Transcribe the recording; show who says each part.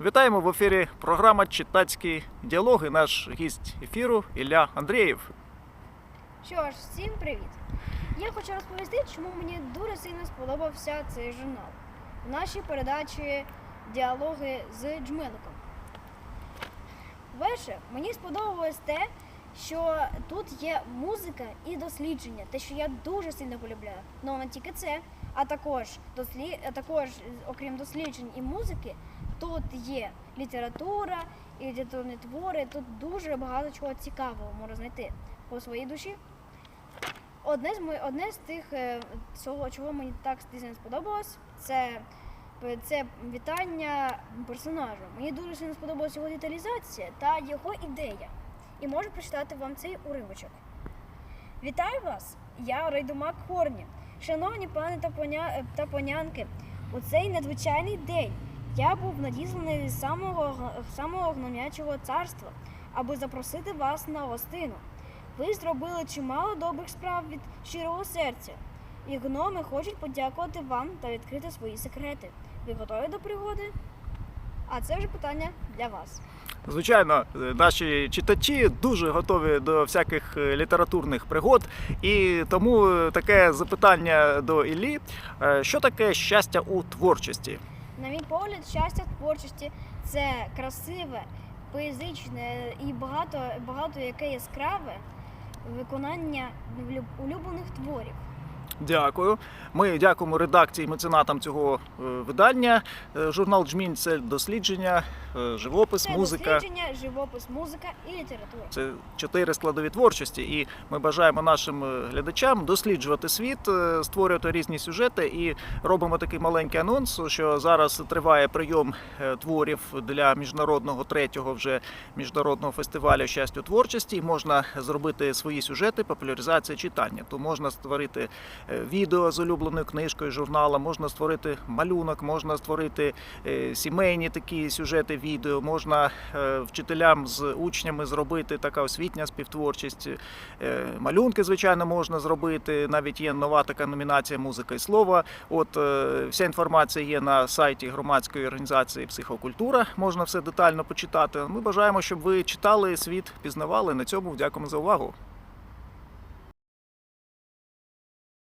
Speaker 1: Вітаємо в ефірі програма Читацькі діалоги. Наш гість ефіру Ілля Андрієв.
Speaker 2: Що ж, всім привіт! Я хочу розповісти, чому мені дуже сильно сподобався цей журнал. В нашій передачі діалоги з Джмеликом. Перше, мені сподобалось те, що тут є музика і дослідження, те, що я дуже сильно полюбляю. Ну не тільки це, а також, дослі... а також, окрім досліджень і музики, тут є література і літературні твори. Тут дуже багато чого цікавого можна знайти по своїй душі. Одне з мо- одне з тих, е, цього, чого мені так сильно сподобалось, це, це вітання персонажу. Мені дуже сильно сподобалася його деталізація та його ідея. І можу прочитати вам цей уривочок. Вітаю вас! Я Райдумак Хорні. Шановні пани та, поня... е, та понянки, у цей надзвичайний день я був надісланий з самого, самого гном'ячого царства, аби запросити вас на гостину. Ви зробили чимало добрих справ від щирого серця, і гноми хочуть подякувати вам та відкрити свої секрети. Ви готові до пригоди? А це вже питання для вас.
Speaker 1: Звичайно, наші читачі дуже готові до всяких е, літературних пригод. І тому е, таке запитання до Іллі: Е, що таке щастя у творчості?
Speaker 2: На мій погляд, щастя творчості це красиве, поезичне і багато, багато яке яскраве виконання улюблених творів.
Speaker 1: Дякую. Ми дякуємо редакції меценатам цього е, видання. Е, Журнал Джмінь це дослідження, е, живопис,
Speaker 2: Це
Speaker 1: музика.
Speaker 2: дослідження, живопис, музика і література.
Speaker 1: Це чотири складові творчості, і ми бажаємо нашим глядачам досліджувати світ, створювати різні сюжети. І робимо такий маленький анонс, що зараз триває прийом творів для міжнародного третього вже міжнародного фестивалю щастя творчості. Можна зробити свої сюжети, популяризація читання. То можна створити відео з улюбленою книжкою журнала, можна створити малюнок, можна створити е, сімейні такі сюжети, відео, можна е, вчителям з учнями зробити така освітня співтворчість. Е, Малюнки, звичайно, можна зробити. Навіть є нова така номінація музика і слово. От е, вся інформація є на сайті громадської організації Психокультура. Можна все детально почитати. Ми бажаємо, щоб ви читали світ, пізнавали. На цьому дякуємо за увагу.